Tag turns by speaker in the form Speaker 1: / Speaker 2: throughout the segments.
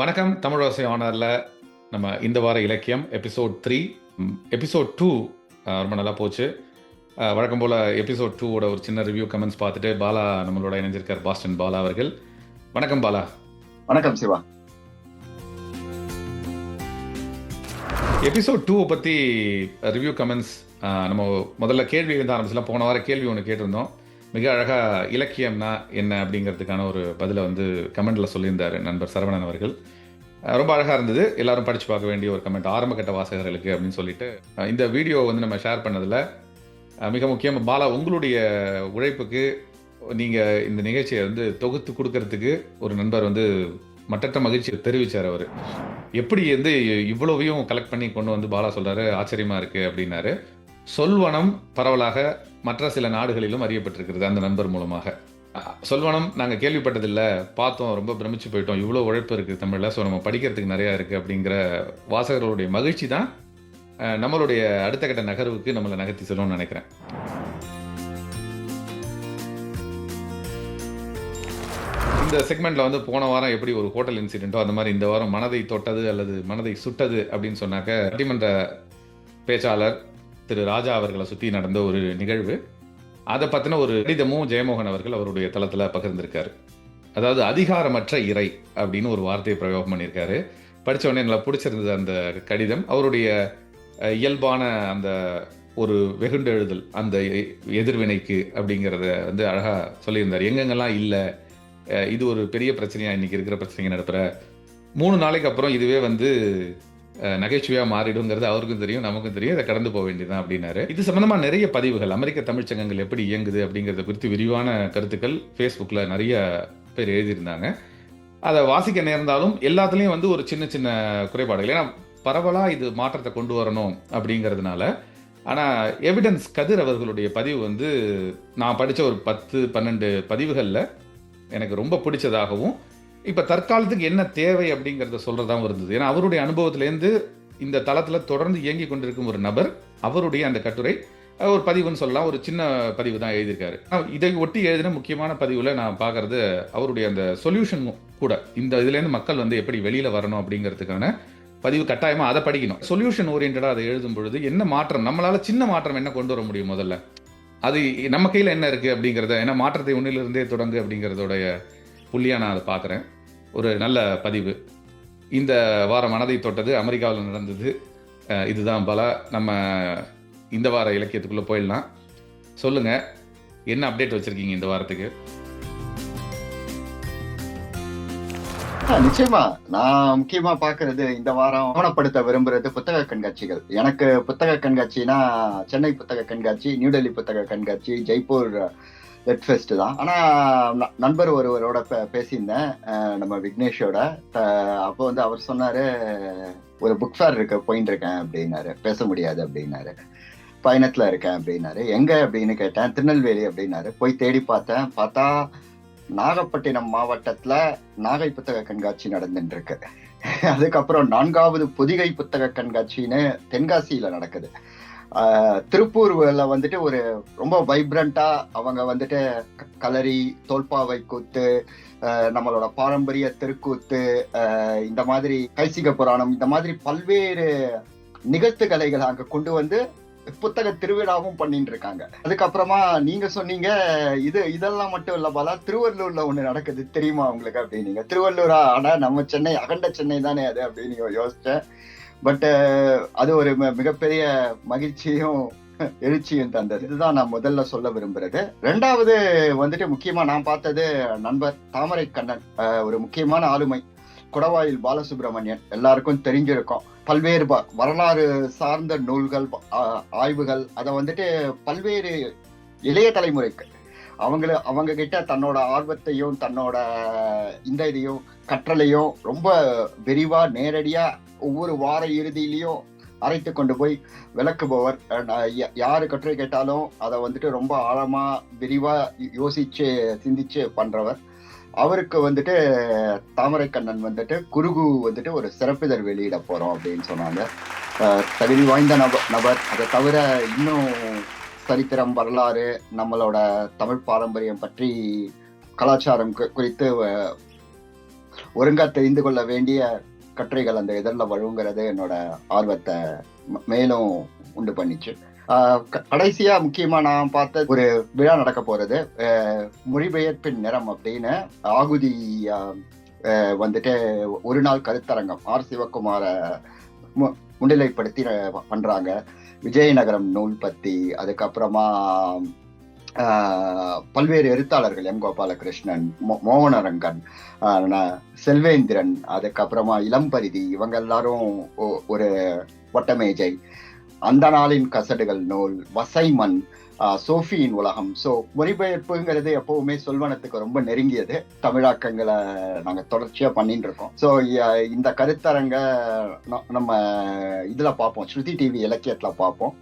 Speaker 1: வணக்கம் தமிழோசை ஆனரில் நம்ம இந்த வார இலக்கியம் எபிசோட் த்ரீ எபிசோட் டூ ரொம்ப நல்லா போச்சு. வழக்கம் போல் எபிசோட் டூவோட ஒரு சின்ன ரிவ்யூ கமெண்ட்ஸ் பார்த்துட்டு பாலா நம்மளோட இணைஞ்சிருக்கார் பாஸ்டன் பாலா அவர்கள். வணக்கம் பாலா.
Speaker 2: வணக்கம் சிவா.
Speaker 1: எபிசோட் டூவை பற்றி ரிவ்யூ கமெண்ட்ஸ் நம்ம முதல்ல கேள்வி வந்து ஆரம்பிச்சலாம் போன வாரம் கேள்வி ஒன்று கேட்டிருந்தோம். மிக அழகாக இலக்கியம்னா என்ன அப்படிங்கிறதுக்கான ஒரு பதிலை வந்து கமெண்ட்டில் சொல்லியிருந்தார் நண்பர் சரவணன் அவர்கள். ரொம்ப அழகாக இருந்தது. எல்லாரும் படித்து பார்க்க வேண்டிய ஒரு கமெண்ட் ஆரம்பக்கட்ட வாசகர்களுக்கு அப்படின்னு சொல்லிட்டு இந்த வீடியோ வந்து நம்ம ஷேர் பண்ணதில் மிக முக்கியமாக பாலா உங்களுடைய உழைப்புக்கு நீங்கள் இந்த நிகழ்ச்சியை வந்து தொகுத்து கொடுக்கறதுக்கு ஒரு நண்பர் வந்து மட்டற்ற மகிழ்ச்சியை தெரிவிச்சார் அவர். எப்படி வந்து இவ்வளவையும் கலெக்ட் பண்ணி கொண்டு வந்து பாலா சொல்கிறாரு ஆச்சரியமாக இருக்குது அப்படின்னாரு. சொல்வனம் பரவலாக மற்ற சில நாடுகளிலும் அறியப்பட்டிருக்கிறது அந்த நண்பர் மூலமாக. சொல்வனம் நாங்கள் கேள்விப்பட்டதில்லை. பார்த்தோம் ரொம்ப பிரமிச்சு போயிட்டோம். இவ்வளோ உழைப்பு இருக்குது தமிழில். ஸோ நம்ம படிக்கிறதுக்கு நிறையா இருக்குது அப்படிங்கிற வாசகர்களுடைய மகிழ்ச்சி தான் நம்மளுடைய அடுத்த கட்ட நகர்வுக்கு நம்மளை நகர்த்தி செல்லும்னு நினைக்கிறேன். இந்த செக்மெண்ட்டில் வந்து போன வாரம் எப்படி ஒரு ஹோட்டல் இன்சிடென்ட்டோ அந்த மாதிரி இந்த வாரம் மனதை தொட்டது அல்லது மனதை சுட்டது அப்படின்னு சொன்னாக்க பட்டிமன்ற பேச்சாளர் திரு ராஜா அவர்களை சுற்றி நடந்த ஒரு நிகழ்வு. அதை பற்றின ஒரு கடிதமும் ஜெயமோகன் அவர்கள் அவருடைய தளத்தில் பகிர்ந்திருக்காரு. அதாவது அதிகாரமற்ற இறை அப்படின்னு ஒரு வார்த்தையை பிரயோகம் பண்ணியிருக்காரு. படித்தவொடனே உடனே நல்லா பிடிச்சிருந்தது அந்த கடிதம். அவருடைய இயல்பான அந்த ஒரு வெகுண்டெழுதல் அந்த எ- எதிர்வினைக்கு அப்படிங்கிறத வந்து அழகாக சொல்லியிருந்தார். எங்கெங்கெல்லாம் இல்லை இது ஒரு பெரிய பிரச்சனையாக இன்றைக்கி இருக்கிற பிரச்சனைங்க நடப்புகிற மூணு நாளைக்கு அப்புறம் இதுவே வந்து நகைச்சுவையாக மாறிடுங்கிறது அவருக்கும் தெரியும் நமக்கும் தெரியும். இதை கடந்து போக வேண்டியதுதான் அப்படின்னாரு. இது சம்பந்தமா நிறைய பதிவுகள். அமெரிக்க தமிழ்ச்சங்கங்கள் எப்படி இயங்குது அப்படிங்கிறத குறித்து விரிவான கருத்துக்கள் ஃபேஸ்புக்கில் நிறைய பேர் எழுதியிருந்தாங்க. அதை வாசிக்க நேர்ந்தாலும் எல்லாத்துலேயும் வந்து ஒரு சின்ன சின்ன குறைபாடுகள். ஏன்னா பரவலாக இது மாற்றத்தை கொண்டு வரணும் அப்படிங்கிறதுனால. ஆனால் எவிடன்ஸ் கதிர் அவர்களுடைய பதிவு வந்து நான் படித்த ஒரு பத்து பன்னெண்டு பதிவுகளில் எனக்கு ரொம்ப பிடிச்சதாகவும் இப்போ தற்காலத்துக்கு என்ன தேவை அப்படிங்கிறத சொல்கிறதாகவும் இருந்தது. ஏன்னா அவருடைய அனுபவத்திலேருந்து இந்த தளத்தில் தொடர்ந்து இயங்கி கொண்டிருக்கும் ஒரு நபர் அவருடைய அந்த கட்டுரை ஒரு பதிவுன்னு சொல்லலாம். ஒரு சின்ன பதிவு தான் எழுதியிருக்காரு. இதை ஒட்டி எழுதின முக்கியமான பதிவில் நான் பார்க்கறது அவருடைய அந்த சொல்யூஷன் கூட. இந்த இதுலேருந்து மக்கள் வந்து எப்படி வெளியில் வரணும் அப்படிங்கிறதுக்கான பதிவு கட்டாயமாக அதை படிக்கணும். சொல்யூஷன் ஓரியன்டாக அதை எழுதும் பொழுது என்ன மாற்றம் நம்மளால் சின்ன மாற்றம் என்ன கொண்டு வர முடியும் முதல்ல? அது நம்ம கையில் என்ன இருக்குது அப்படிங்கிறத ஏன்னா மாற்றத்தை ஒன்றிலிருந்தே தொடங்கு அப்படிங்கிறதோடைய புள்ளியாக நான் அதை பார்க்குறேன். ஒரு நல்ல பதிவு. இந்த வாரம் மனதை தொட்டது அமெரிக்காவில் நடந்தது. இதுதான் பல. நம்ம இந்த வார இலக்கியத்துக்குள்ளே போயிடலாம். சொல்லுங்கள் என்ன அப்டேட் வச்சுருக்கீங்க இந்த வாரத்துக்கு?
Speaker 2: நிச்சயமா. நான் முக்கியமா பாக்குறது இந்த வாரம் கவனப்படுத்த விரும்புறது புத்தக கண்காட்சிகள். எனக்கு புத்தக கண்காட்சினா சென்னை புத்தக கண்காட்சி நியூடெல்லி புத்தக கண்காட்சி ஜெய்ப்பூர் லெட் ஃபெஸ்ட் தான். ஆனால் ந- நண்பர் ஒருவரோட பே- பேசியிருந்தேன். நம்ம விக்னேஷோட. அப்போ வந்து அவர் சொன்னாரு ஒரு புக் ஃபேர் இருக்க போயின்னு இருக்கேன் அப்படின்னாரு. பேச முடியாது அப்படின்னாரு. பயணத்தில் இருக்கேன் அப்படின்னாரு. எங்கே? அப்படின்னு கேட்டேன். திருநெல்வேலி அப்படின்னாரு. போய் தேடி பார்த்தேன். பார்த்தா நாகப்பட்டினம் மாவட்டத்தில் நாகை புத்தக கண்காட்சி நடந்துட்டு இருக்கு அதுக்கப்புறம் நான்காவது பொதிகை புத்தக கண்காட்சின்னு தென்காசியில் நடக்குது. திருப்பூர்ல வந்துட்டு ஒரு ரொம்ப வைப்ரண்டா அவங்க வந்துட்டு க- களரி தோல்பாவை கூத்து நம்மளோட பாரம்பரிய தெருக்கூத்து இந்த மாதிரி கைசிக புராணம் இந்த மாதிரி பல்வேறு நிகழ்த்துக்கலைகளை அங்க கொண்டு வந்து புத்தக திருவிழாவும் பண்ணிட்டு இருக்காங்க அதுக்கப்புறமா நீங்க சொன்னீங்க இது இதெல்லாம் மட்டும் இல்ல பாலா திருவள்ளூர்ல ஒண்ணு நடக்குது தெரியுமா உங்களுக்கு அப்படின்னீங்க திருவள்ளூரா ஆனா நம்ம சென்னை அகண்ட சென்னை தானே அது அப்படின்னு யோசிச்சேன். பட் uh, அது ஒரு மிகப்பெரிய மகிழ்ச்சியும் எழுச்சியும் தந்தது. இதுதான் நான் முதல்ல சொல்ல விரும்புறது. ரெண்டாவது வந்துட்டு முக்கியமா நான் பார்த்தது நண்பர் தாமரை கண்ணன் ஒரு முக்கியமான ஆளுமை. குடவாயில் பாலசுப்ரமணியன். எல்லாருக்கும் தெரிஞ்சிருக்கும். பல்வேறு ப- வரலாறு சார்ந்த நூல்கள் ஆய்வுகள் அதை வந்துட்டு பல்வேறு இளைய தலைமுறைக்கு அவங்கள அவங்க கிட்ட தன்னோட ஆர்வத்தையும் தன்னோட இந்த இதையும் கற்றலையும் ரொம்ப விரிவா நேரடியா ஒவ்வொரு வார இறுதியிலையும் அரைத்து கொண்டு போய் விளக்குபவர். யாரு கட்டுரை கேட்டாலும் அதை வந்துட்டு ரொம்ப ஆழமா விரிவா யோசிச்சு சிந்திச்சு பண்றவர். அவருக்கு வந்துட்டு தாமரைக்கண்ணன் வந்துட்டு குருகு வந்துட்டு ஒரு சிறப்பிதழ் வெளியிட போறோம் அப்படின்னு சொன்னாங்க. தகுதி வாய்ந்த நபர் நபர். அதை தவிர இன்னும் சரித்திரம் வரலாறு நம்மளோட தமிழ் பாரம்பரியம் பற்றி கலாச்சாரம் குறித்து ஒருங்கா தெரிந்து கொள்ள வேண்டிய கட்டுரைகள் அந்த இதழில் வழுங்கிறது என்னோட ஆர்வத்தை மேலும் உண்டு பண்ணிச்சு. க- கடைசியா முக்கியமா நான் பார்த்த ஒரு விழா நடக்க போறது. மொழிபெயர்ப்பின் நிறம் அப்படின்னு ஆகுதி வந்துட்டு ஒரு நாள் கருத்தரங்கம் ஆர் சிவகுமார மு- முன்னிலைப்படுத்தி பண்றாங்க. விஜயநகரம் நூல் பத்தி அதுக்கப்புறமா பல்வேறு எழுத்தாளர்கள் எம் கோபாலகிருஷ்ணன் மோ- மோகனரங்கன் செல்வேந்திரன் அதுக்கப்புறமா இளம்பரிதி இவங்க எல்லாரும் ஒ- ஒரு வட்டமேஜை அந்த நாளின் கசடுகள் நூல் வசைமன் சோஃபியின் உலகம். ஸோ மொழிபெயர்ப்புங்கிறது எப்பவுமே சொல்வனத்துக்கு ரொம்ப நெருங்கியது. தமிழாக்கங்களை நாங்கள் தொடர்ச்சியாக பண்ணிட்டு இருக்கோம் ஸோ இந்த கருத்தரங்க நம்ம இதில் பார்ப்போம். ஸ்ருதி டிவி இலக்கியத்தில் பார்ப்போம்.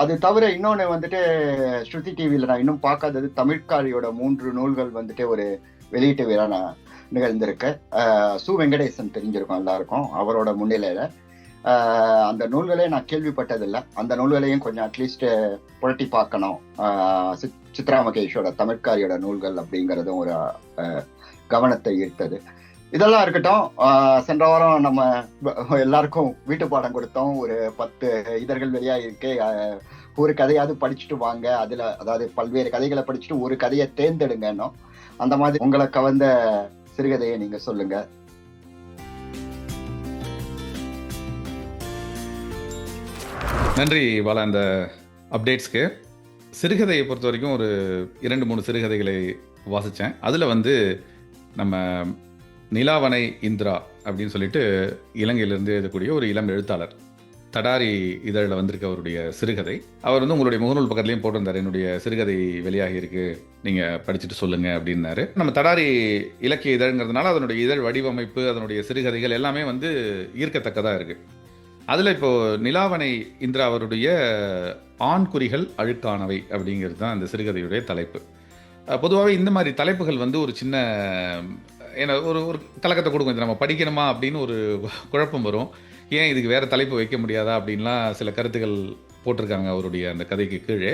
Speaker 2: அது தவிர இன்னொன்று வந்துட்டு ஸ்ருதி டிவியில் நான் இன்னும் பார்க்காதது தமிழ்காரியோட மூன்று நூல்கள் வந்துட்டு ஒரு வெளியீட்டு விழா நான் நிகழ்ந்திருக்கு சு வெங்கடேசன் தெரிஞ்சிருக்கும் எல்லாருக்கும் அவரோட முன்னிலையில். அந்த நூல்களே நான் கேள்விப்பட்டதில்லை. அந்த நூல்களையும் கொஞ்சம் அட்லீஸ்ட் புரட்டி பார்க்கணும். சித்- சித்ரா மகேஷோட தமிழ்காரியோட நூல்கள் அப்படிங்கிறதும் ஒரு கவனத்தை ஈர்த்தது. இதெல்லாம் இருக்கட்டும் சென்ற வாரம் நம்ம எல்லாருக்கும் வீட்டு பாடம் கொடுத்தோம். ஒரு பத்து இதழ்கள் வெளியா இருக்கு ஒரு கதையாவது படிச்சுட்டு வாங்க. அதுல அதாவது பல்வேறு கதைகளை படிச்சுட்டு ஒரு கதையை தேர்ந்தெடுங்கன்னு அந்த மாதிரி உங்களை கவர்ந்த சிறுகதையை நீங்க சொல்லுங்க.
Speaker 1: நன்றி பாலா அந்த அப்டேட்ஸ்க்கு சிறுகதையை பொறுத்த வரைக்கும் ஒரு இரண்டு மூணு சிறுகதைகளை வாசித்தேன் அதில் வந்து நம்ம நிலாவனை இந்திரா அப்படின்னு சொல்லிட்டு இலங்கையிலிருந்து எழுதக்கூடிய ஒரு இளம் எழுத்தாளர் தடாரி இதழில் வந்திருக்க அவருடைய சிறுகதை. அவர் வந்து உங்களுடைய முகநூல் பக்கத்துலேயும் போட்டிருந்தார் என்னுடைய சிறுகதை வெளியாகி இருக்கு நீங்கள் படிச்சுட்டு சொல்லுங்க அப்படின்னாரு. நம்ம தடாரி இலக்கிய இதழ்ங்கிறதுனால அதனுடைய இதழ் வடிவமைப்பு அதனுடைய சிறுகதைகள் எல்லாமே வந்து ஈர்க்கத்தக்கதாக இருக்குது அதில் இப்போது நிலாவணை இந்திரா அவருடைய ஆண்குறிகள் அழுக்கானவை அப்படிங்கிறது தான் அந்த சிறுகதையுடைய தலைப்பு. பொதுவாகவே இந்த மாதிரி தலைப்புகள் வந்து ஒரு சின்ன ஏன்னா ஒரு ஒரு கலக்கத்தை கொடுக்கும். இது நம்ம படிக்கணுமா அப்படின்னு ஒரு குழப்பம் வரும். ஏன் இதுக்கு வேறு தலைப்பு வைக்க முடியாதா அப்படின்லாம் சில கருத்துக்கள் போட்டிருக்காங்க அவருடைய அந்த கதைக்கு கீழே.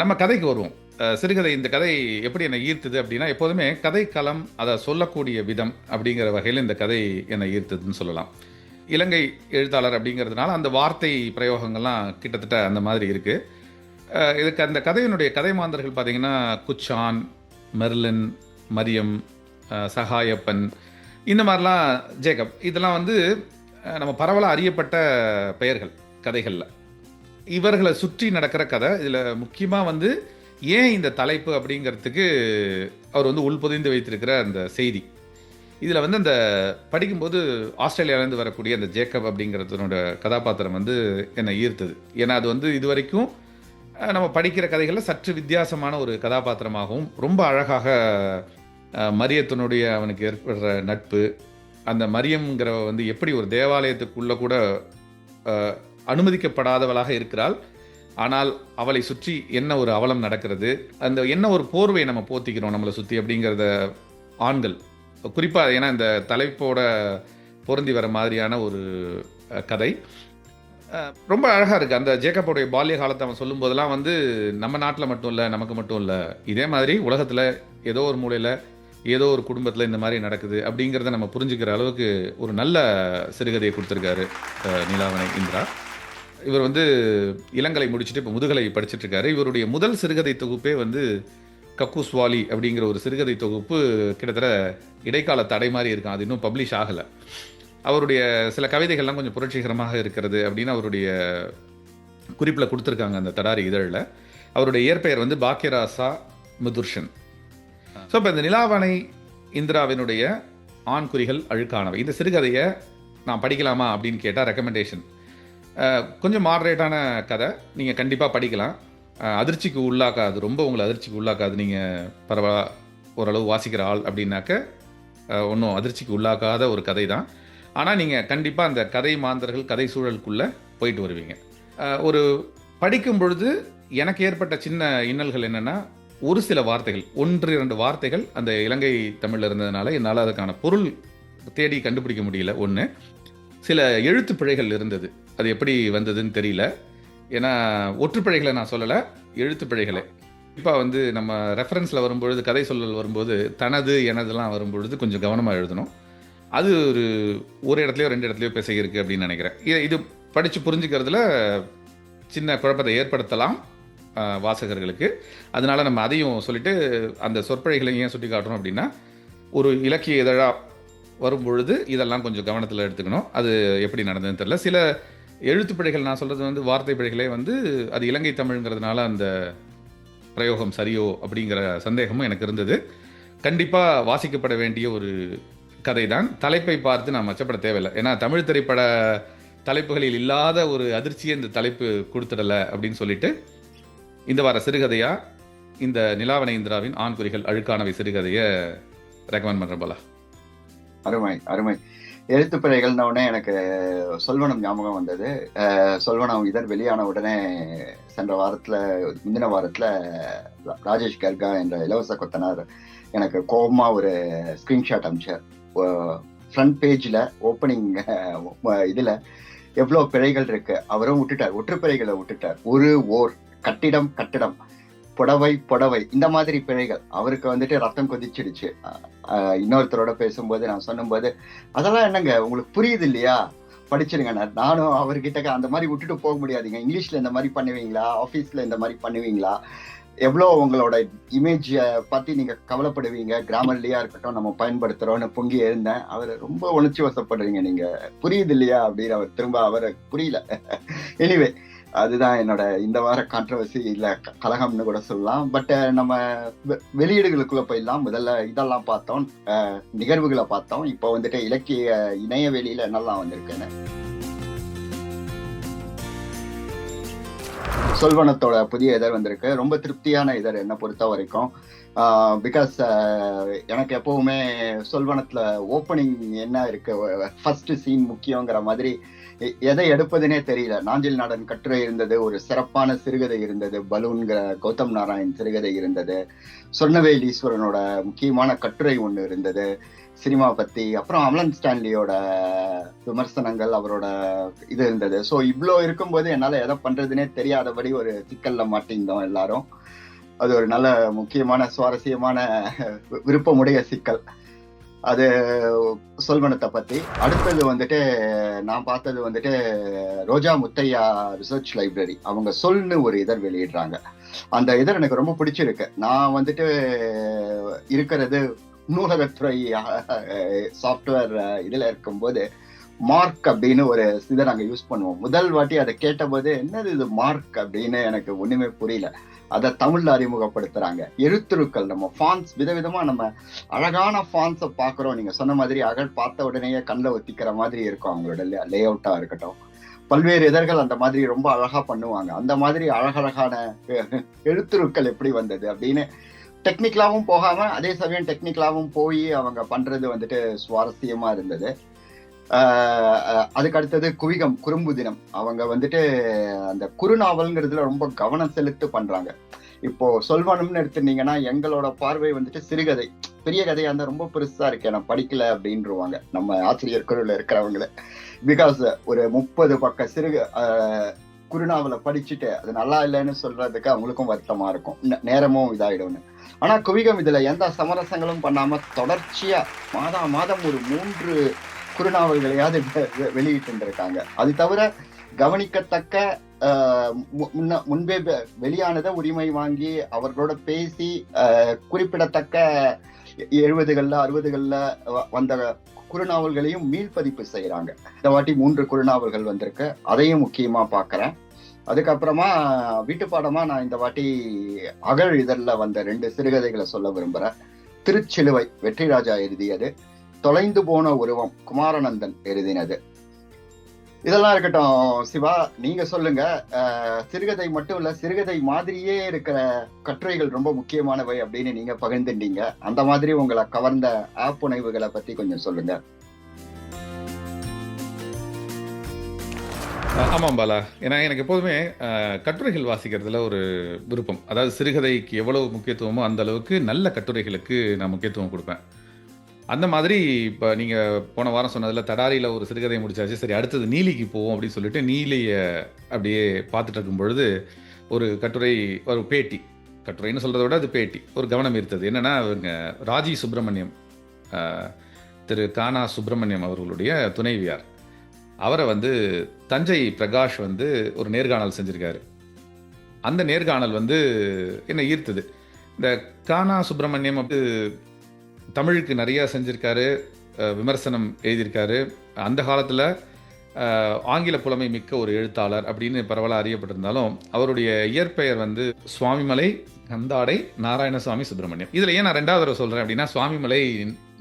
Speaker 1: நம்ம கதைக்கு வருவோம். சிறுகதை இந்த கதை எப்படி என்னை ஈர்த்தது அப்படின்னா எப்போதுமே கதை களம் அதை சொல்லக்கூடிய விதம் அப்படிங்கிற வகையில் இந்த கதை என்னை ஈர்த்ததுன்னு சொல்லலாம். இலங்கை எழுத்தாளர் அப்படிங்கிறதுனால அந்த வார்த்தை பிரயோகங்கள்லாம் கிட்டத்தட்ட அந்த மாதிரி இருக்குது இதுக்கு அந்த கதையினுடைய கதை மாந்தர்கள் பார்த்தீங்கன்னா குச்சான் மெர்லின் மரியம் சகாயப்பன் இந்த மாதிரிலாம் ஜேக்கப். இதெல்லாம் வந்து நம்ம பரவலாக அறியப்பட்ட பெயர்கள் கதைகளில். இவர்களை சுற்றி நடக்கிற கதை இதில் முக்கியமாக வந்து ஏன் இந்த தலைப்பு அப்படிங்கிறதுக்கு அவர் வந்து உள்பொதிந்து வைத்திருக்கிற அந்த செய்தி. இதில் வந்து அந்த படிக்கும்போது ஆஸ்திரேலியாவிலேருந்து வரக்கூடிய அந்த ஜேக்கப் அப்படிங்கிறதுனோட கதாபாத்திரம் வந்து என்னை ஈர்த்தது. ஏன்னா அது வந்து இது வரைக்கும் நம்ம படிக்கிற கதைகளில் சற்று வித்தியாசமான ஒரு கதாபாத்திரமாகவும் ரொம்ப அழகாக மரியத்தனுடைய மரியத்தினுடைய அவனுக்கு ஏற்படுற நட்பு அந்த மரியம்ங்கிறவ வந்து எப்படி ஒரு தேவாலயத்துக்குள்ளே கூட அனுமதிக்கப்படாதவளாக இருக்கிறாள். ஆனால் அவளை சுற்றி என்ன ஒரு அவலம் நடக்கிறது அந்த என்ன ஒரு போர்வையை நம்ம போத்திக்கிறோம் நம்மளை சுற்றி அப்படிங்கிறத ஆண்கள் குறிப்பாக ஏன்னா இந்த தலைப்போட பொருந்தி வர மாதிரியான ஒரு கதை. ரொம்ப அழகாக இருக்குது அந்த ஜேக்கப்போடைய பால்ய காலத்தை அவன் சொல்லும்போதெல்லாம் வந்து நம்ம நாட்டில் மட்டும் இல்லை நமக்கு மட்டும் இல்லை இதே மாதிரி உலகத்தில் ஏதோ ஒரு மூலையில் ஏதோ ஒரு குடும்பத்தில் இந்த மாதிரி நடக்குது அப்படிங்கிறத நம்ம புரிஞ்சுக்கிற அளவுக்கு ஒரு நல்ல சிறுகதையை கொடுத்துருக்காரு அஹ், நிலாவனை இந்திரா. இவர் வந்து இளங்கலை முடிச்சுட்டு இப்போ முதுகலை படிச்சிட்டு இருக்காரு. இவருடைய முதல் சிறுகதை தொகுப்பே வந்து கக்கூஸ்வாலி அப்படிங்கிற ஒரு சிறுகதை தொகுப்பு கிட்டத்தட்ட இடைக்கால தடை மாதிரி இருக்கும் அது இன்னும் பப்ளிஷ் ஆகலை. அவருடைய சில கவிதைகள்லாம் கொஞ்சம் புரட்சிகரமாக இருக்கிறது அப்படின்னு அவருடைய குறிப்பில் கொடுத்துருக்காங்க அந்த தடாரி இதழில். அவருடைய இயற்பெயர் வந்து பாக்கியராசா முதுர்ஷன். ஸோ இப்போ இந்த நிலாவணை இந்திராவினுடைய ஆண்குறிகள் அழுக்கானவை. இந்த சிறுகதையை நான் படிக்கலாமா அப்படின்னு கேட்டால் ரெக்கமெண்டேஷன் கொஞ்சம் மாடரேட்டான கதை. நீங்கள் கண்டிப்பாக படிக்கலாம். அதிர்ச்சிக்கு உள்ளாக்காது. ரொம்ப உங்களை அதிர்ச்சிக்கு உள்ளாக்காது. நீங்கள் பரவா ஓரளவு வாசிக்கிற ஆள் அப்படின்னாக்க ஒன்றும் அதிர்ச்சிக்கு உள்ளாக்காத ஒரு கதை தான் ஆனால் நீங்கள் கண்டிப்பாக அந்த கதை மாந்தர்கள் கதை சூழலுக்குள்ளே போயிட்டு வருவீங்க. ஒரு படிக்கும் பொழுது எனக்கு ஏற்பட்ட சின்ன இன்னல்கள் என்னென்னா ஒரு சில வார்த்தைகள் ஒன்று இரண்டு வார்த்தைகள் அந்த இலங்கை தமிழில் இருந்ததுனால என்னால் அதுக்கான பொருள் தேடி கண்டுபிடிக்க முடியல. ஒன்று சில எழுத்து பிழைகள் இருந்தது. அது எப்படி வந்ததுன்னு தெரியல. ஏன்னா ஒற்றுப்பிழைகளை நான் சொல்லலை எழுத்து பிழைகளை இப்போ வந்து நம்ம ரெஃபரன்ஸில் வரும்பொழுது கதை சொல்லல் வரும்போது தனது எனதுலாம் வரும்பொழுது கொஞ்சம் கவனமாக எழுதணும். அது ஒரு ஒரு இடத்துலையோ ரெண்டு இடத்துலையோ பேச அப்படின்னு நினைக்கிறேன். இது இது படித்து புரிஞ்சுக்கிறதுல சின்ன குழப்பத்தை ஏற்படுத்தலாம் வாசகர்களுக்கு. அதனால நம்ம அதையும் சொல்லிட்டு அந்த சொற்பொழிகளை ஏன் சுட்டி காட்டுறோம் அப்படின்னா ஒரு இலக்கிய இதழாக வரும்பொழுது இதெல்லாம் கொஞ்சம் கவனத்தில் எடுத்துக்கணும். அது எப்படி நடந்ததுன்னு தெரில சில எழுத்துப் பிழைகள் நான் சொல்கிறது வந்து வார்த்தை பிழைகளே வந்து அது இலங்கை தமிழ்ங்கிறதுனால அந்த பிரயோகம் சரியோ அப்படிங்கிற சந்தேகமும் எனக்கு இருந்தது. கண்டிப்பாக வாசிக்கப்பட வேண்டிய ஒரு கதை தான் தலைப்பை பார்த்து நான் மச்சப்பட தேவையில்லை. ஏன்னா தமிழ் திரைப்பட தலைப்புகளில் இல்லாத ஒரு அதிர்ச்சியை இந்த தலைப்பு கொடுத்துடல அப்படின்னு சொல்லிட்டு இந்த வார சிறுகதையா இந்த நிலாவன இந்திராவின் ஆண்குறிகள் அழுக்கானவை சிறுகதையை ரெக்கமெண்ட் பண்ணுறேன் போல.
Speaker 2: அருமை அருமை. எழுத்துப்பிழைகள்ன உடனே எனக்கு சொல்வனம் ஞாபகம் வந்தது. சொல்வனம் இதழ் வெளியான உடனே சென்ற வாரத்தில் முந்தின வாரத்தில் ராஜேஷ் கர்கா என்ற இலவச கொத்தனார் எனக்கு கோபமாக ஒரு ஸ்க்ரீன்ஷாட் அமிச்சார். ஃப்ரண்ட் பேஜில் ஓப்பனிங் இதில் எவ்வளோ பிழைகள் இருக்கு அவரும் விட்டுட்டார். ஒற்றுப்பிழைகளை விட்டுட்டார். ஒரு ஓர் கட்டிடம் கட்டிடம். புடவை புடவை. இந்த மாதிரி பிழைகள். அவருக்கு வந்துட்டு ரத்தம் கொதிச்சிடுச்சு. இன்னொருத்தரோட பேசும்போது நான் சொன்னும்போது அதெல்லாம் என்னங்க? உங்களுக்கு புரியுது இல்லையா? படிச்சிருங்க. நானும் அவர்கிட்ட அந்த மாதிரி விட்டுட்டு போக முடியாதுங்க. இங்கிலீஷ்ல இந்த மாதிரி பண்ணுவீங்களா? ஆஃபீஸ்ல இந்த மாதிரி பண்ணுவீங்களா? எவ்வளோ உங்களோட இமேஜை பற்றி நீங்கள் கவலைப்படுவீங்க? கிராமர்லேயா இருக்கட்டும் நம்ம பயன்படுத்துகிறோன்னு பொங்கி எழுந்தேன். அவர் ரொம்ப உணர்ச்சி வசப்படுறீங்க நீங்கள் புரியுது இல்லையா? அப்படின்னு அவர் திரும்ப அவரை புரியல. எனிவே அதுதான் என்னோட இந்த வார கான்ட்ரவர்சி இல்லை க- கலகம்னு கூட சொல்லலாம். பட் நம்ம வெ- வெளியீடுகளுக்குள்ள போயிடலாம். முதல்ல இதெல்லாம் பார்த்தோம். நிகழ்வுகளை பார்த்தோம். இப்போ வந்துட்டு இலக்கிய இணைய வெளியில என்னெல்லாம் வந்திருக்குன்னு. சொல்வனத்தோட புதிய இதழ் வந்திருக்கு. ரொம்ப திருப்தியான இதழ் என்னை பொறுத்த வரைக்கும். பிகாஸ் எனக்கு எப்பவுமே சொல்வனத்தில் ஓப்பனிங் என்ன இருக்கு? ஃபர்ஸ்ட் சீன் முக்கியங்கிற மாதிரி எதை எடுப்பதுனே தெரியல. நாஞ்சில் நாடன் கட்டுரை இருந்தது ஒரு சிறப்பான சிறுகதை இருந்தது பலூன்கிற கௌதம் நாராயண் சிறுகதை இருந்தது சொன்னவேல் ஈஸ்வரனோட முக்கியமான கட்டுரை ஒன்று இருந்தது சினிமா பத்தி அப்புறம் அமலன் ஸ்டான்லியோட விமர்சனங்கள் அவரோட இது இருந்தது. ஸோ இவ்வளோ இருக்கும்போது என்னால் எதை பண்றதுனே தெரியாதபடி ஒரு சிக்கல்ல மாட்டியிருந்தோம் எல்லாரும். அது ஒரு நல்ல முக்கியமான சுவாரஸ்யமான விருப்பமுடைய சிக்கல். அது சொல்வனத்தை பத்தி. அடுத்தது வந்துட்டு நான் பார்த்தது வந்துட்டு ரோஜா முத்தையா ரிசர்ச் லைப்ரரி அவங்க சொல்னு ஒரு இதழ் வெளியிடுறாங்க. அந்த இதழ் எனக்கு ரொம்ப பிடிச்சிருக்கு. நான் வந்துட்டு இருக்கிறது நூலகத்துறை சாஃப்ட்வேர் இதுல இருக்கும்போது மார்க் அப்படின்னு ஒரு இதை நாங்கள் யூஸ் பண்ணுவோம். முதல் வாட்டி அதை கேட்டபோது என்னது இது மார்க் அப்படின்னு எனக்கு ஒண்ணுமே புரியல. அதை தமிழ்ல அறிமுகப்படுத்துறாங்க. எழுத்துருக்கள் நம்ம ஃபான்ஸ் விதவிதமா நம்ம அழகான ஃபான்ஸை பாக்குறோம் நீங்க சொன்ன மாதிரி அகழ் பார்த்த உடனேயே கண்ணில் ஒத்திக்கிற மாதிரி இருக்கும் அவங்களோட லே அவுட்டா இருக்கட்டும். பல்வேறு இதழ்கள் அந்த மாதிரி ரொம்ப அழகா பண்ணுவாங்க. அந்த மாதிரி அழகழகான எழுத்துருக்கள் எப்படி வந்தது அப்படின்னு டெக்னிக்கலாவும் போகாம அதே சமயம் டெக்னிக்கலாவும் போய் அவங்க பண்றது வந்துட்டு சுவாரஸ்யமா இருந்தது. அதுக்கு அடுத்தது குவிகம் குறும்பு தினம். அவங்க வந்துட்டு அந்த குறுநாவல்ங்கிறதுல ரொம்ப கவனம் செலுத்து பண்றாங்க. இப்போ சொல்வனம்னு எடுத்துட்டீங்கன்னா எங்களோட பார்வை வந்துட்டு சிறுகதை. பெரிய கதையா இருந்தா ரொம்ப பெருசா இருக்கு நான் படிக்கல அப்படின்றவாங்க. நம்ம ஆசிரியர் குழுல இருக்கிறவங்கள. பிகாஸ் ஒரு முப்பது பக்க சிறுக குறுநாவலை படிச்சுட்டு அது நல்லா இல்லைன்னு சொல்றதுக்கு அவங்களுக்கும் வருத்தமா இருக்கும். நேரமும் இதாயிடும்னு. ஆனா குவிகம் இதுல எந்த சமரசங்களும் பண்ணாம தொடர்ச்சியா மாதம் மாதம் ஒரு மூன்று குறுநாவல்களையாவது வெ- வெளியிட்டு அது தவிர கவனிக்கத்தக்க முன்ன முன்பே வெளியானதை உரிமை வாங்கி அவர்களோட பேசி குறிப்பிடத்தக்க எ- அறுபதுகளில் வ- வந்த குறுநாவல்களையும் மீள்பதிப்பு செய்கிறாங்க இந்த வாட்டி மூன்று குறுநாவல்கள் வந்திருக்கு. அதையும் முக்கியமாக பார்க்குறேன். அதுக்கப்புறமா வீட்டுப்பாடமாக நான் இந்த வாட்டி அகழ் இதழில் வந்த ரெண்டு சிறுகதைகளை சொல்ல விரும்புகிறேன் திருச்சிலுவை வெற்றிராஜா எழுதியது. தொலைந்து போன உருவம் குமாரநந்தன் எழுதினது. இதெல்லாம் இருக்கட்டும் சிவா நீங்க சொல்லுங்க. சிறுகதை மட்டும் இல்ல சிறுகதை மாதிரியே இருக்கிற கட்டுரைகள் ரொம்ப முக்கியமானவை அப்படின்னு நீங்க பகிர்ந்துட்டீங்க. அந்த மாதிரி உங்களை கவர்ந்த ஆப்புனைவுகளை பத்தி கொஞ்சம் சொல்லுங்க.
Speaker 1: ஆமாம் பாலா. ஏன்னா எனக்கு எப்போதுமே கட்டுரைகள் வாசிக்கிறதுல ஒரு விருப்பம். அதாவது சிறுகதைக்கு எவ்வளவு முக்கியத்துவமோ அந்த அளவுக்கு நல்ல கட்டுரைகளுக்கு நான் முக்கியத்துவம் கொடுப்பேன். அந்த மாதிரி இப்போ நீங்கள் போன வாரம் சொன்னதில் தடாரியில் ஒரு சிறுகதை முடிச்சாச்சு. சரி அடுத்தது நீலிக்கு போவோம் அப்படின்னு சொல்லிட்டு நீலியை அப்படியே பார்த்துட்டு இருக்கும் பொழுது ஒரு கட்டுரை ஒரு பேட்டி. கட்டுரைன்னு சொல்கிறத விட அது பேட்டி. ஒரு கவனம் ஈர்த்தது. என்னென்னா அவங்க ராஜி சுப்பிரமணியம் திரு கானா சுப்பிரமணியம் அவர்களுடைய துணைவியார். அவரை வந்து தஞ்சை பிரகாஷ் வந்து ஒரு நேர்காணல் செஞ்சுருக்காரு. அந்த நேர்காணல் வந்து என்னை ஈர்த்தது. இந்த கானா சுப்பிரமணியம் அப்படி தமிழுக்கு நிறையா செஞ்சுருக்காரு விமர்சனம் எழுதியிருக்காரு. அந்த காலத்தில் ஆங்கில புலமை மிக்க ஒரு எழுத்தாளர் அப்படின்னு பரவலாக அறியப்பட்டிருந்தாலும் அவருடைய இயற்பெயர் வந்து சுவாமிமலை கந்தாடை நாராயணசுவாமி சுப்பிரமணியம். இதில் ஏன் நான் ரெண்டாவது தடவை சொல்கிறேன் அப்படின்னா சுவாமிமலை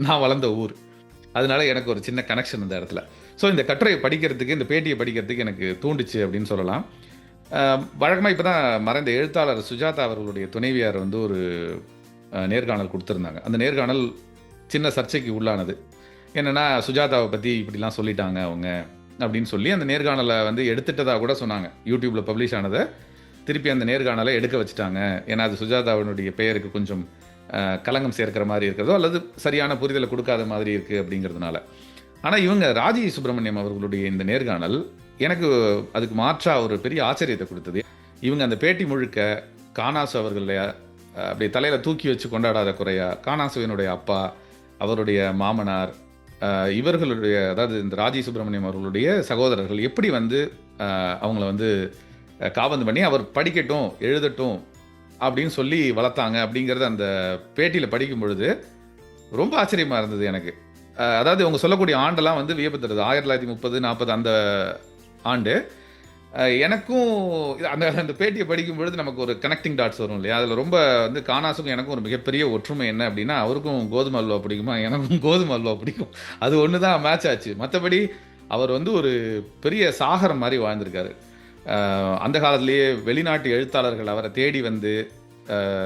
Speaker 1: நான் வளர்ந்த ஊர். அதனால எனக்கு ஒரு சின்ன கனெக்ஷன் இந்த இடத்துல. ஸோ இந்த கட்டுரையை படிக்கிறதுக்கு இந்த பேட்டியை படிக்கிறதுக்கு எனக்கு தூண்டுச்சு அப்படின்னு சொல்லலாம். வழக்கமாக இப்போ தான் மறைந்த எழுத்தாளர் சுஜாதா அவர்களுடைய துணைவியார் வந்து ஒரு நேர்காணல் கொடுத்துருந்தாங்க. அந்த நேர்காணல் சின்ன சர்ச்சைக்கு உள்ளானது. என்னென்னா சுஜாதாவை பற்றி இப்படிலாம் சொல்லிட்டாங்க அவங்க அப்படின்னு சொல்லி அந்த நேர்காணலை வந்து எடுத்துட்டதாக கூட சொன்னாங்க. யூடியூப்பில் பப்ளிஷ் ஆனதை திருப்பி அந்த நேர்காணலை எடுக்க வச்சுட்டாங்க. ஏன்னா அது சுஜாதாவினுடைய பெயருக்கு கொஞ்சம் கலங்கம் சேர்க்கிற மாதிரி இருக்கிறதோ அல்லது சரியான புரிதலை கொடுக்காத மாதிரி இருக்குது அப்படிங்கிறதுனால. ஆனால் இவங்க ராஜி சுப்பிரமணியம் அவர்களுடைய இந்த நேர்காணல் எனக்கு அதுக்கு மாற்றாக ஒரு பெரிய ஆச்சரியத்தை கொடுத்தது. இவங்க அந்த பேட்டி முழுக்க கானாசு அவர்களுடைய அப்படி தலையில் தூக்கி வச்சு கொண்டாடாத குறையா காணாசுவனுடைய அப்பா அவருடைய மாமனார் இவர்களுடைய அதாவது இந்த ராஜி சுப்பிரமணியம் அவர்களுடைய சகோதரர்கள் எப்படி வந்து அவங்கள வந்து காபந்து பண்ணி அவர் படிக்கட்டும் எழுதட்டும் அப்படின்னு சொல்லி வளர்த்தாங்க அப்படிங்கிறத அந்த பேட்டியில் படிக்கும் பொழுது ரொம்ப ஆச்சரியமாக இருந்தது எனக்கு. அதாவது அவங்க சொல்லக்கூடிய ஆண்டெல்லாம் வந்து வியப்பு தருது ஆயிரத்தி தொள்ளாயிரத்தி முப்பது நாற்பது அந்த ஆண்டு எனக்கும் அந்த அந்த பேட்டியை படிக்கும் பொழுது நமக்கு ஒரு கனெக்டிங் டாட்ஸ் வரும் இல்லையா? அதில் ரொம்ப வந்து கானாசுக்கும் எனக்கும் ஒரு மிகப்பெரிய ஒற்றுமை என்ன அப்படின்னா அவருக்கும் கோதுமை அல்வா பிடிக்குமா? எனக்கும் கோதுமை அல்வா பிடிக்கும். அது ஒன்று தான் மேட்ச் ஆச்சு. மற்றபடி அவர் வந்து ஒரு பெரிய சாகரம் மாதிரி வாழ்ந்திருக்காரு. அந்த காலத்திலேயே வெளிநாட்டு எழுத்தாளர்கள் அவரை தேடி வந்து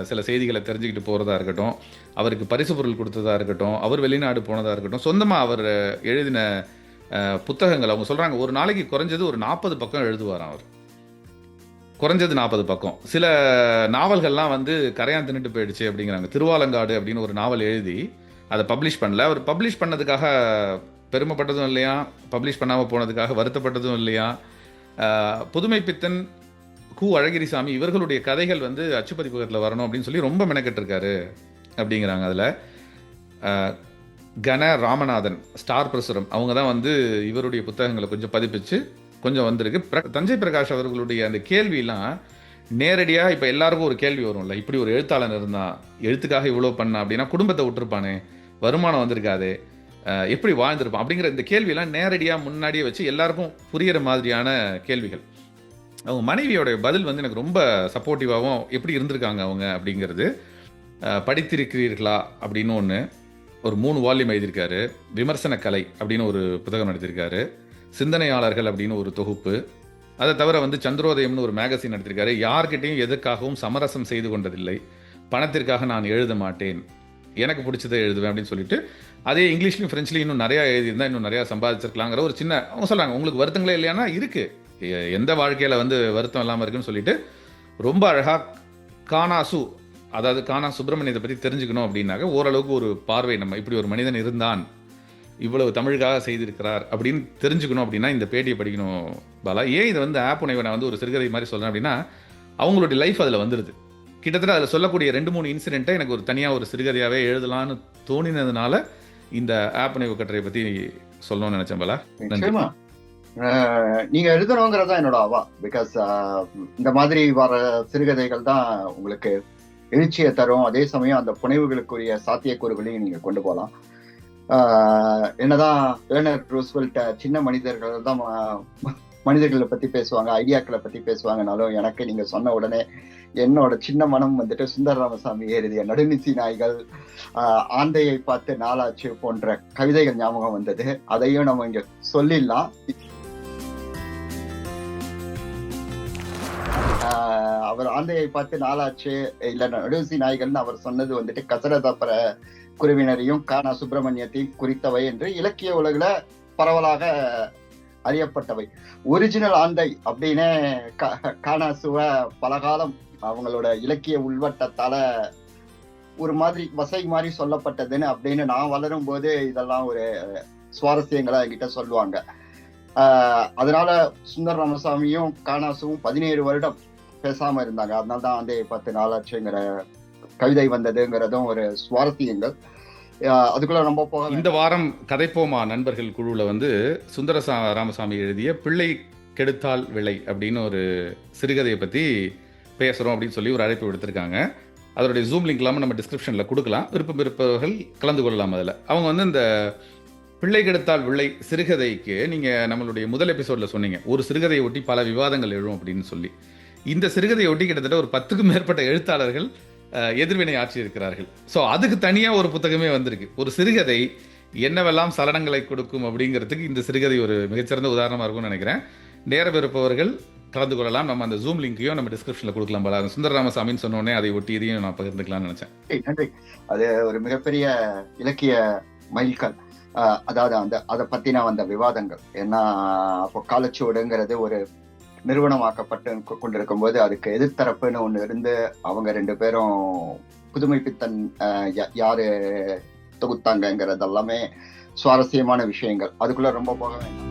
Speaker 1: சில செய்திகளை தெரிஞ்சுக்கிட்டு போகிறதா இருக்கட்டும் அவருக்கு பரிசு பொருள் கொடுத்ததாக இருக்கட்டும் அவர் வெளிநாடு போனதாக இருக்கட்டும் சொந்தமாக அவர் எழுதின புத்தகங்கள் அவங்க சொல்கிறாங்க ஒரு நாளைக்கு குறைஞ்சது ஒரு நாற்பது பக்கம் எழுதுவாராம் அவர். குறைஞ்சது நாற்பது பக்கம். சில நாவல்கள்லாம் வந்து கரையான் தின்னுட்டு போயிடுச்சு அப்படிங்கிறாங்க. திருவாலங்காடு அப்படின்னு ஒரு நாவல் எழுதி அதை பப்ளிஷ் பண்ணல. அவர் பப்ளிஷ் பண்ணதுக்காக பெருமைப்பட்டதும் இல்லையா? பப்ளிஷ் பண்ணாமல் போனதுக்காக வருத்தப்பட்டதும் இல்லையா? புதுமை பித்தன் கு அழகிரிசாமி இவர்களுடைய கதைகள் வந்து அச்சுப்பதிப்பகத்தில் வரணும் அப்படின்னு சொல்லி ரொம்ப மெனக்கெட்டிருக்காரு அப்படிங்கிறாங்க அதில். கன ராமநாதன் ஸ்டார் பிரசுரம் அவங்க தான் வந்து இவருடைய புத்தகங்களை கொஞ்சம் பதிப்பிச்சு கொஞ்சம் வந்திருக்கு. பிர- தஞ்சை பிரகாஷ் அவர்களுடைய அந்த கேள்வியெல்லாம் நேரடியாக இப்போ எல்லாருக்கும் ஒரு கேள்வி வரும்ல இப்படி ஒரு எழுத்தாளன் இருந்தான் எழுத்துக்காக இவ்வளோ பண்ணா அப்படின்னா குடும்பத்தை விட்டுருப்பானே வருமானம் வந்திருக்காதே எப்படி வாழ்ந்திருப்பான் அப்படிங்கிற இந்த கேள்வியெல்லாம் நேரடியாக முன்னாடியே வச்சு எல்லாருக்கும் புரியிற மாதிரியான கேள்விகள். அவங்க மனைவியோடைய பதில் வந்து எனக்கு ரொம்ப சப்போர்ட்டிவாகவும் எப்படி இருந்திருக்காங்க அவங்க அப்படிங்கிறது. படித்திருக்கிறீர்களா அப்படின்னு ஒன்று ஒரு மூணு வால்யூம் எழுதியிருக்காரு. விமர்சன கலை அப்படின்னு ஒரு புத்தகம் நடத்தியிருக்காரு சிந்தனையாளர்கள் அப்படின்னு ஒரு தொகுப்பு. அதை தவிர வந்து சந்திரோதயம்னு ஒரு மேகசின் நடத்தியிருக்காரு யார்கிட்டையும் எதுக்காகவும் சமரசம் செய்து கொண்டதில்லை. பணத்திற்காக நான் எழுத மாட்டேன். எனக்கு பிடிச்சதை எழுதுவேன் அப்படின்னு சொல்லிட்டு அதே இங்கிலீஷ்லையும் ஃப்ரெஞ்ச்லையும் இன்னும் நிறையா எழுதியிருந்தா இன்னும் நிறையா சம்பாதிச்சிருக்கலாங்கிற ஒரு சின்ன அவங்க சொல்கிறாங்க உங்களுக்கு வருத்தங்களே இல்லையானா இருக்கு. எந்த வாழ்க்கையில் வந்து வருத்தம் இல்லாமல் இருக்குன்னு சொல்லிட்டு ரொம்ப அழகாக கானாசு அதாவது காணா சுப்பிரமணியத்தை பற்றி தெரிஞ்சுக்கணும் அப்படின்னாக்க ஓரளவுக்கு ஒரு பார்வை நம்ம இப்படி ஒரு மனிதன் இருந்தான் இவ்வளவு தமிழுக்காக செய்திருக்கிறார் அப்படின்னு தெரிஞ்சுக்கணும் அப்படின்னா இந்த பேட்டியை படிக்கணும் பாலா. ஏன் இதை வந்து ஆப் உணவை நான் வந்து ஒரு சிறுகதை மாதிரி சொல்கிறேன் அப்படின்னா அவங்களுடைய லைஃப் அதில் வந்துடுது கிட்டத்தட்ட அதில் சொல்லக்கூடிய ரெண்டு மூணு இன்சிடெண்ட்டை எனக்கு ஒரு தனியாக ஒரு சிறுகதையாகவே எழுதலான்னு தோணினதுனால இந்த ஆப் உணவு கட்டுரையை பற்றி சொல்லணும்னு நினச்சேன் பாலா.
Speaker 2: நன்றி. நீங்க எழுதணுங்கிறதா என்னோட அவா பிகாஸ் இந்த மாதிரி வர சிறுகதைகள் தான் உங்களுக்கு எழுச்சியை தரும். அதே சமயம் அந்த புனைவுகளுக்குரிய சாத்தியக்கூறுகளையும் நீங்க கொண்டு போகலாம் என்னதான் ஏர்னர் ரூஸ்வெல்ட் சின்ன மனிதர்கள் தான் மனிதர்களை பத்தி பேசுவாங்க ஐடியாக்களை பத்தி பேசுவாங்கனாலும் எனக்கு நீங்க சொன்ன உடனே என்னோட சின்ன மனம் வந்துட்டு சுந்தர ராமசாமி எழுதிய நடுநிசி நாய்கள் ஆந்தையை பார்த்து நாளாச்சு போன்ற கவிதைகள் ஞாபகம் வந்தது. அதையும் நம்ம இங்க சொல்லிடலாம். அவர் ஆந்தையை பார்த்து நாளாச்சு இல்ல நடுசி நாய்கள்னு அவர் சொன்னது வந்துட்டு கசரதப்பர குருவினரையும் கானா சுப்பிரமணியத்தையும் குறித்தவை என்று இலக்கிய உலகில பரவலாக அறியப்பட்டவை. ஒரிஜினல் ஆந்தை அப்படின்னு கா- கானாசுவ பலகாலம் அவங்களோட இலக்கிய உள்வட்டத்தால ஒரு மாதிரி வசை மாதிரி சொல்லப்பட்டதுன்னு அப்படின்னு நான் வளரும் போது இதெல்லாம் ஒரு சுவாரஸ்யங்களா என்கிட்ட சொல்லுவாங்க. அதனால சுந்தர் ராமசாமியும் காணாசுவும் பதினேழு வருடம் பேசாம இருந்தாங்க. அதனால தான் வந்து பத்து நாளாச்சுங்கிற கவிதை வந்ததுங்கிறதும் ஒரு சுவாரஸ்யங்கள். அதுக்குள்ள ரொம்ப போக
Speaker 1: இந்த வாரம் கதைப்போமா நண்பர்கள் குழுவில் வந்து சுந்தர சா- ராமசாமி எழுதிய பிள்ளை கெடுத்தால் விலை அப்படின்னு ஒரு சிறுகதையை பற்றி பேசுகிறோம் அப்படின்னு சொல்லி ஒரு அழைப்பு விடுத்திருக்காங்க. அதோடைய ஜூம் லிங்க் இல்லாமல் நம்ம டிஸ்கிரிப்ஷனில் கொடுக்கலாம். விருப்பம் இருப்பவர்கள் கலந்து கொள்ளலாம் அதில். அவங்க வந்து இந்த பிள்ளை கெடுத்தால் விளை சிறுகதைக்கு நீங்கள் நம்மளுடைய முதல் எபிசோடில் சொன்னீங்க. ஒரு சிறுகதையை ஒட்டி பல விவாதங்கள் எழும் அப்படின்னு சொல்லி. இந்த சிறுகதையை ஒட்டி கிட்டத்தட்ட ஒரு பத்துக்கும் மேற்பட்ட எழுத்தாளர்கள் எதிர்வினை ஆற்றியிருக்கிறார்கள். ஸோ அதுக்கு தனியாக ஒரு புத்தகமே வந்திருக்கு. ஒரு சிறுகதை என்னவெல்லாம் சலனங்களை கொடுக்கும் அப்படிங்கிறதுக்கு இந்த சிறுகதை ஒரு மிகச்சிறந்த உதாரணமாக இருக்கும்னு நினைக்கிறேன். நேரம் இருப்பவர்கள் கலந்து கொள்ளலாம். நம்ம அந்த ஜூம் லிங்கையும் நம்ம டிஸ்கிரிப்ஷனில் கொடுக்கலாம் போல. சுந்தர ராமசாமின்னு சொன்னோடனே அதை ஒட்டி இதையும் நான் பகிர்ந்துக்கலாம்னு நினச்சேன்.
Speaker 2: நன்றி, அது ஒரு மிகப்பெரிய இலக்கிய மைல்கல். அதாவது அந்த அதை பற்றின அந்த விவாதங்கள். ஏன்னா அப்போ காலச்சுவடுங்கிறது ஒரு நிறுவனமாக்கப்பட்டு கொண்டிருக்கும் போது அதுக்கு எதிர்த்தரப்புன்னு ஒன்று இருந்து அவங்க ரெண்டு பேரும் புதுமைப்பித்தன் யா- யாரு தொகுத்தாங்கங்கிறது எல்லாமே சுவாரஸ்யமான விஷயங்கள். அதுக்குள்ள ரொம்ப போக வேண்டாம்.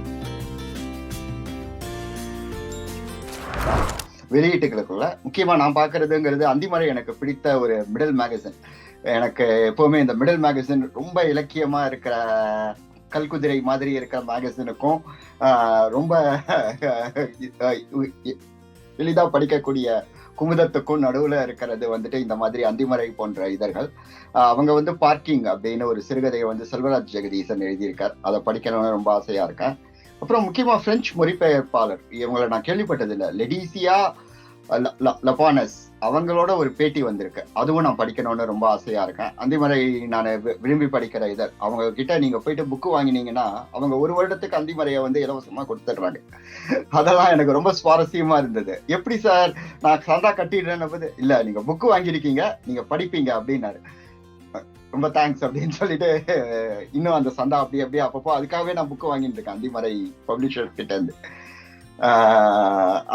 Speaker 2: வெளியீட்டுகளுக்குள்ள முக்கியமா நான் பாக்குறதுங்கிறது அந்திமறை எனக்கு பிடித்த ஒரு மிடில் மேகசின் எனக்கு எப்பவுமே இந்த மிடில் மேகசின் ரொம்ப இலக்கியமா இருக்கிற கல்குதிரை மாதிரி இருக்கிற மேகசினுக்கும் ரொம்ப எளிதாக படிக்கக்கூடிய குமுதத்துக்கும் நடுவில் இருக்கிறது வந்துட்டு இந்த மாதிரி அந்திமறை போன்ற இதழ்கள். அவங்க வந்து பார்க்கிங் அப்படின்னு ஒரு சிறுகதையை வந்து செல்வராஜ் ஜெகதீசன் எழுதியிருக்கார். அதை படிக்கணும்னு ரொம்ப ஆசையாக இருக்கேன். அப்புறம் முக்கியமாக பிரெஞ்சு மொழிபெயர்ப்பாளர். இவங்களை நான் கேள்விப்பட்டதில்லை. லெடிசியா லபானஸ் அவங்களோட ஒரு பேட்டி வந்திருக்கு. அதுவும் நான் படிக்கணும்னு ரொம்ப ஆசையா இருக்கேன். அந்திமறை நான் வி- விரும்பி படிக்கிற இதழ். அவங்க கிட்ட நீங்க போயிட்டு புக்கு வாங்கினீங்கன்னா அவங்க ஒரு வருடத்துக்கு அந்திமறையை வந்து இலவசமா கொடுத்துடுறாங்க. அதெல்லாம் எனக்கு ரொம்ப சுவாரஸ்யமா இருந்தது. எப்படி சார்? நான் சந்தா கட்டிடுறேன்னு போது இல்ல நீங்க புக்கு வாங்கியிருக்கீங்க நீங்க படிப்பீங்க அப்படின்னாரு. ரொம்ப தேங்க்ஸ் அப்படின்னு சொல்லிட்டு இன்னும் அந்த சந்தா அப்படி அப்படியே அப்பப்போ அதுக்காகவே நான் புக்கு வாங்கிட்டு இருக்கேன். அந்திமறை பப்ளிஷர் கிட்ட இருந்து.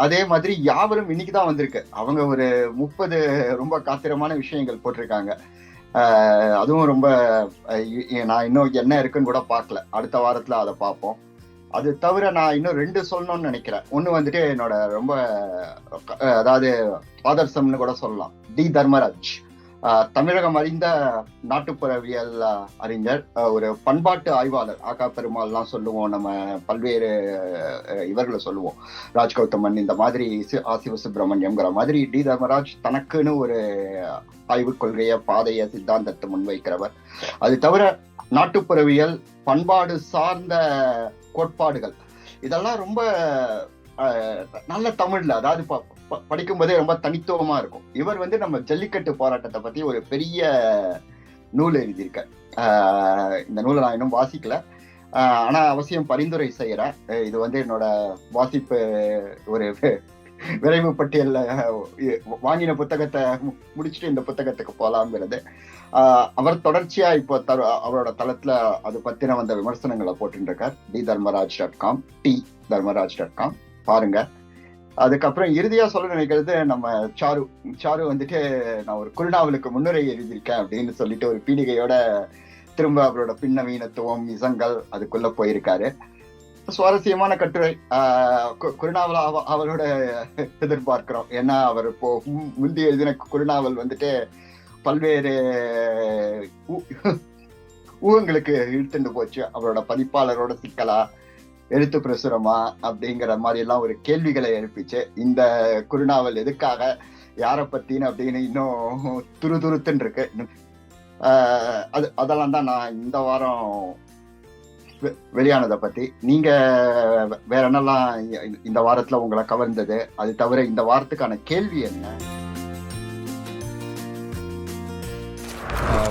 Speaker 2: அதே மாதிரி யாவரும் இன்னைக்கு தான் வந்திருக்கு. அவங்க ஒரு முப்பது ரொம்ப காத்திரமான விஷயங்கள் போட்டிருக்காங்க. அதுவும் ரொம்ப நான் இன்னும் என்ன இருக்குன்னு கூட பார்க்கல. அடுத்த வாரத்தில் அதை பார்ப்போம். அது தவிர நான் இன்னும் ரெண்டு சொல்லணும்னு நினைக்கிறேன். ஒன்று வந்துட்டு என்னோட ரொம்ப அதாவது ஆதர்சம்னு கூட சொல்லலாம். டி தர்மராஜ். தமிழகம் அறிந்த நாட்டுப்புறவியல் அறிஞர் ஒரு பண்பாட்டு ஆய்வாளர் ஆகா பெருமாள்லாம் சொல்லுவோம் நம்ம பல்வேறு இவர்களை சொல்லுவோம். ராஜ்கௌதமன் இந்த மாதிரி சி- ஆ சுப்பிரமணியம்ங்கிற மாதிரி டி. தர்மராஜ் தனக்குன்னு ஒரு ஆய்வுக் கொள்கைய பாதைய சித்தாந்தத்தை முன்வைக்கிறவர். அது தவிர நாட்டுப்புறவியல் பண்பாடு சார்ந்த கோட்பாடுகள் இதெல்லாம் ரொம்ப நல்ல தமிழ்ல அதாவது படிக்கும் போதே ரொம்ப தனித்துவமா இருக்கும். இவர் வந்து நம்ம ஜல்லிக்கட்டு போராட்டத்தை பத்தி ஒரு பெரிய நூல் எழுதியிருக்க இந்த நூலை நான் இன்னும் வாசிக்கல. ஆனா அவசியம் பரிந்துரை செய்யறேன். இது வந்து என்னோட வாசிப்பு ஒரு விரைவு பட்டியல்ல வாங்கின புத்தகத்தை முடிச்சுட்டு இந்த புத்தகத்துக்கு போலாம்ங்கிறது. அவர் தொடர்ச்சியா இப்போ தரு அவரோட தளத்துல அது பத்தின வந்த விமர்சனங்களை போட்டுருக்கார். D Dharmaraj dot com D Dharmaraj dot com. பாருங்க. அதுக்கப்புறம் இறுதியா சொல்ல நினைக்கிறது நம்ம சாரு. சாரு வந்துட்டு நான் ஒரு குருநாவலுக்கு முன்னுரை எழுதியிருக்கேன் அப்படின்னு சொல்லிட்டு ஒரு பீடிகையோட திரும்ப அவரோட பின்னவீனத்துவம் இசங்கள் அதுக்குள்ள போயிருக்காரு. சுவாரஸ்யமான கட்டுரை. ஆஹ் கு- அவ- அவரோட எதிர்பார்க்கிறோம். ஏன்னா அவர் இப்போ முந்தி எழுதின குருநாவல் வந்துட்டு பல்வேறு ஊ- ஊகங்களுக்கு இழுத்துண்டு போச்சு. அவரோட பதிப்பாளரோட சிக்கலா எழுத்து பிரசுரமா அப்படிங்கிற மாதிரி எல்லாம் ஒரு கேள்விகளை எழுப்பிச்சு இந்த குருநாவல் எதுக்காக யாரை பத்தின்னு அப்படின்னு இன்னும் துரு துருத்துன்னு இருக்கு. அது அதெல்லாம் தான் நான் இந்த வாரம் வெ- வெளியானதை பத்தி. நீங்க வேற என்னெல்லாம் இந்த வாரத்துல உங்களை கவர்ந்தது? அது தவிர இந்த வாரத்துக்கான கேள்வி என்ன?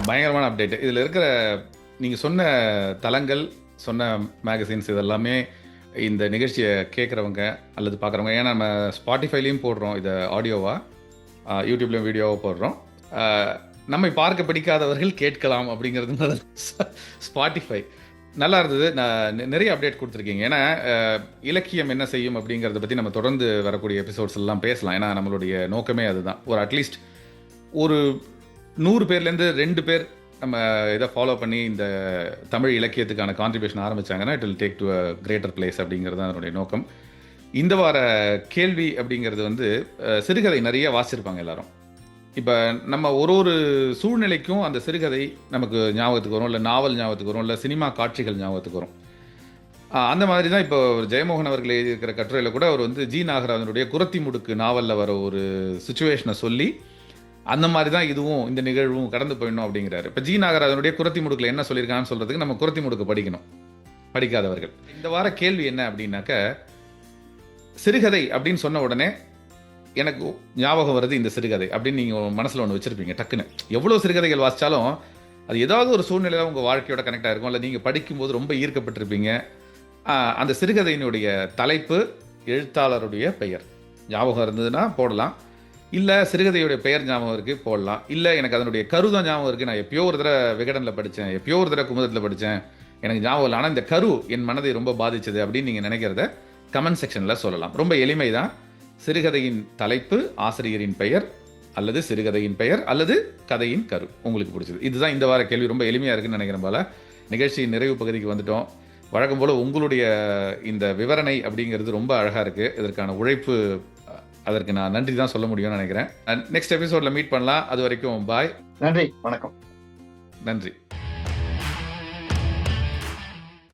Speaker 1: பயங்கரமான அப்டேட் இதில் இருக்கிற நீங்கள் சொன்ன தலங்கள் சொன்ன மேகசின்ஸ் இதெல்லாமே இந்த நிகழ்ச்சியை கேட்குறவங்க அல்லது பார்க்குறவங்க ஏன்னா நம்ம ஸ்பாட்டிஃபைலையும் போடுறோம் இதை ஆடியோவாக யூடியூப்லேயும் வீடியோவாக போடுறோம். நம்மை பார்க்க பிடிக்காதவர்கள் கேட்கலாம் அப்படிங்கிறது ஸ்பாட்டிஃபை நல்லா இருந்தது. நான் நிறைய அப்டேட் கொடுத்துருக்கீங்க. ஏன்னா இலக்கியம் என்ன செய்யும் அப்படிங்கிறத பற்றி நம்ம தொடர்ந்து வரக்கூடிய எபிசோட்ஸ் எல்லாம் பேசலாம். ஏன்னா நம்மளுடைய நோக்கமே அதுதான். ஒரு அட்லீஸ்ட் ஒரு நூறு பேர்லேருந்து ரெண்டு பேர் நம்ம இதை ஃபாலோ பண்ணி இந்த தமிழ் இலக்கியத்துக்கான contribution ஆரம்பிச்சாங்கன்னா it will take to a greater place அப்படிங்கிறது தான் அதனுடைய நோக்கம். இந்த வார கேள்வி அப்படிங்கிறது வந்து சிறுகதை நிறைய வாசிச்சிருப்பாங்க எல்லாரும். இப்போ நம்ம ஒரு ஒரு சூழ்நிலைக்கும் அந்த சிறுகதை நமக்கு ஞாபகத்துக்கு வரும் இல்லை நாவல் ஞாபகத்துக்கு வரும் இல்லை சினிமா காட்சிகள் ஞாபகத்துக்கு வரும். அந்த மாதிரி தான் இப்போ ஜெயமோகன் அவர்கள் எழுதியிருக்கிற கட்டுரையில் கூட அவர் வந்து ஜி நாகராஜனுடைய குரத்தி முடுக்கு நாவலில் வர ஒரு சுச்சுவேஷனை சொல்லி அந்த மாதிரி தான் இதுவும் இந்த நிகழ்வும் கடந்து போயிடணும் அப்படிங்கிறாரு. இப்போ ஜி நாகராஜனுடைய குரத்தி முடுக்கில் என்ன சொல்லியிருக்கான்னு சொல்கிறதுக்கு நம்ம குரத்தி முடுக்கு படிக்கணும். படிக்காதவர்கள். இந்த வார கேள்வி என்ன அப்படின்னாக்க சிறுகதை அப்படின்னு சொன்ன உடனே எனக்கு ஞாபகம் வருது இந்த சிறுகதை அப்படின்னு நீங்கள் மனசில் ஒன்று வச்சுருப்பீங்க டக்குன்னு. எவ்வளோ சிறுகதைகள் வாசித்தாலும் அது ஏதாவது ஒரு சூழ்நிலையில் உங்கள் வாழ்க்கையோட கனெக்ட் ஆகிருக்கும் இல்லை நீங்கள் படிக்கும்போது ரொம்ப ஈர்க்கப்பட்டிருப்பீங்க. அந்த சிறுகதையினுடைய தலைப்பு எழுத்தாளருடைய பெயர். ஞாபகம் இருந்ததுன்னா போடலாம். இல்லை சிறுகதையுடைய பெயர் ஞாபகம் இருக்குது போடலாம். இல்லை எனக்கு அதனுடைய கருதான் ஞாபகம் இருக்குது நான் எப்பயோ ஒரு தடவை விகடனில் படித்தேன் எப்பயோ ஒரு தடவை குமுதத்தில் படித்தேன் எனக்கு ஞாபகம் இல்லை. ஆனால் இந்த கரு என் மனதை ரொம்ப பாதிச்சது அப்படின்னு நீங்கள் நினைக்கிறத கமெண்ட் செக்ஷனில் சொல்லலாம். ரொம்ப எளிமை தான் சிறுகதையின் தலைப்பு ஆசிரியரின் பெயர் அல்லது சிறுகதையின் பெயர் அல்லது கதையின் கரு. உங்களுக்கு பிடிச்சது. இதுதான் இந்த வார கேள்வி. ரொம்ப எளிமையாக இருக்குன்னு நினைக்கிறேன் போல. நிகழ்ச்சியின் நிறைவு பகுதிக்கு வந்துட்டோம். வழக்கம் போல் உங்களுடைய இந்த விவரணை அப்படிங்கிறது ரொம்ப அழகாக இருக்குது இதற்கான உழைப்பு அதற்கு நான் நன்றி தான் சொல்ல முடியும்னு நினைக்கிறேன். நெக்ஸ்ட் எபிசோடில் மீட் பண்ணலாம். அது வரைக்கும் பாய்
Speaker 2: நன்றி வணக்கம்.
Speaker 1: நன்றி.